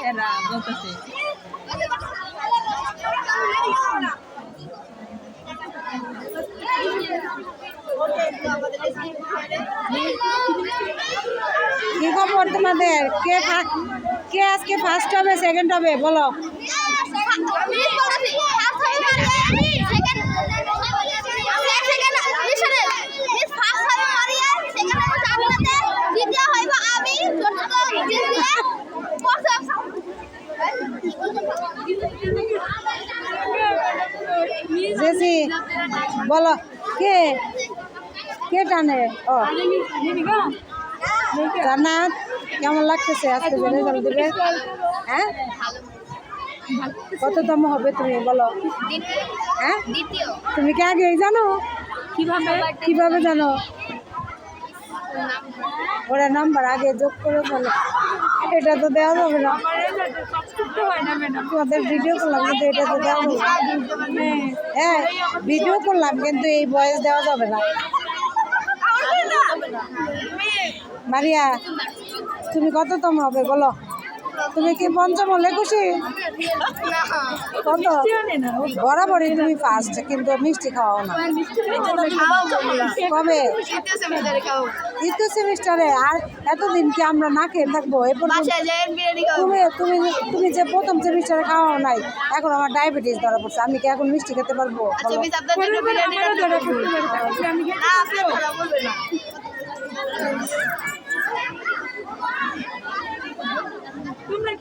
হেরা বলতেছে কি খবর তোমাদের? কে কে আজকে ফার্স্ট হবে সেকেন্ড হবে? বলো। জেসি বলো কে? কে টানে? ও। জান্নাত কেমন লাগতেছে আজকে রেজাল্ট দেবে? হ্যাঁ? কততম হবে তুমি বলো। হ্যাঁ? তুমি কি আগে জানো? কীভাবে? কীভাবে জানো? ওরা নাম্বার আগে যোগ করে বলো। এটা তো দেওয়া যাবে না। তোমাদের ভিডিও করলাম, কিন্তু এটা তো দেওয়া যাবে হ্যাঁ ভিডিও করলাম, কিন্তু এই বয়স দেওয়া যাবে না। মারিয়া, তুমি কততম হবে বলো? তুমি কি পঞ্চম হলে খুশি? কত? বরাবরই তুমি ফার্স্ট কিন্তু মিষ্টি খাওয়াও না। কবে? দ্বিতীয় সেমিস্টারে আর এতদিন কি আমরা না খেয়ে থাকব? তুমি তুমি তুমি যে প্রথম সেমিস্টারে খাওয়াও নাই এখন আমার ডায়াবেটিস ধরা পড়ছে। আমি কি এখন মিষ্টি খেতে পারব? বলো?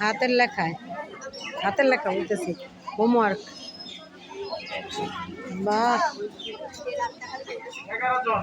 হাতের লেখায় হাতের লেখা বলতেছি হোমওয়ার্ক বাহ। এগারো জন।